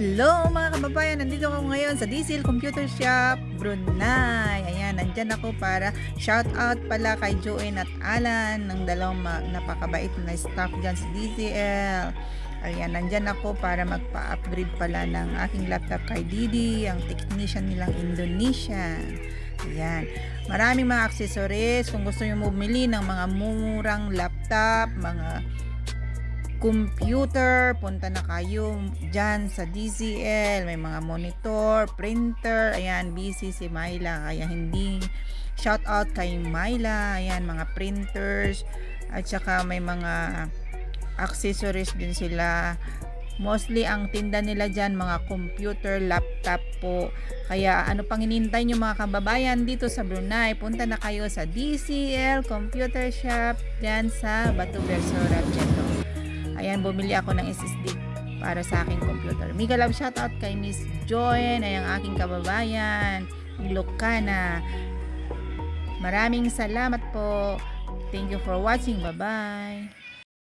Hello mga kababayan, nandito ako ngayon sa DCL Computer Shop, Brunei. Ayan, nandyan ako para shout out pala kay Joanne at Alan ng dalawang napakabait na staff dyan sa DCL. Ayan, nandyan ako para magpa-upgrade pala ng aking laptop kay Didi, ang technician nilang Indonesian. Ayan. Maraming mga accessories. Kung gusto nyo bumili ng mga murang laptop, mga computer, punta na kayo dyan sa DCL. May mga monitor, printer. Ayan, busy si Myla. Kaya hindi shout out kay Myla. Ayan, mga printers. At saka may mga accessories din sila. Mostly ang tinda nila dyan, mga computer, laptop po. Kaya ano pang hinintay nyo mga kababayan dito sa Brunei, punta na kayo sa DCL Computer Shop dyan sa Batu Versora, Cheto. Ayan, bumili ako ng SSD para sa aking computer. Mega love shoutout kay Miss Joyen, ay ang aking kababayan, Ilocana. Maraming salamat po. Thank you for watching. Bye-bye.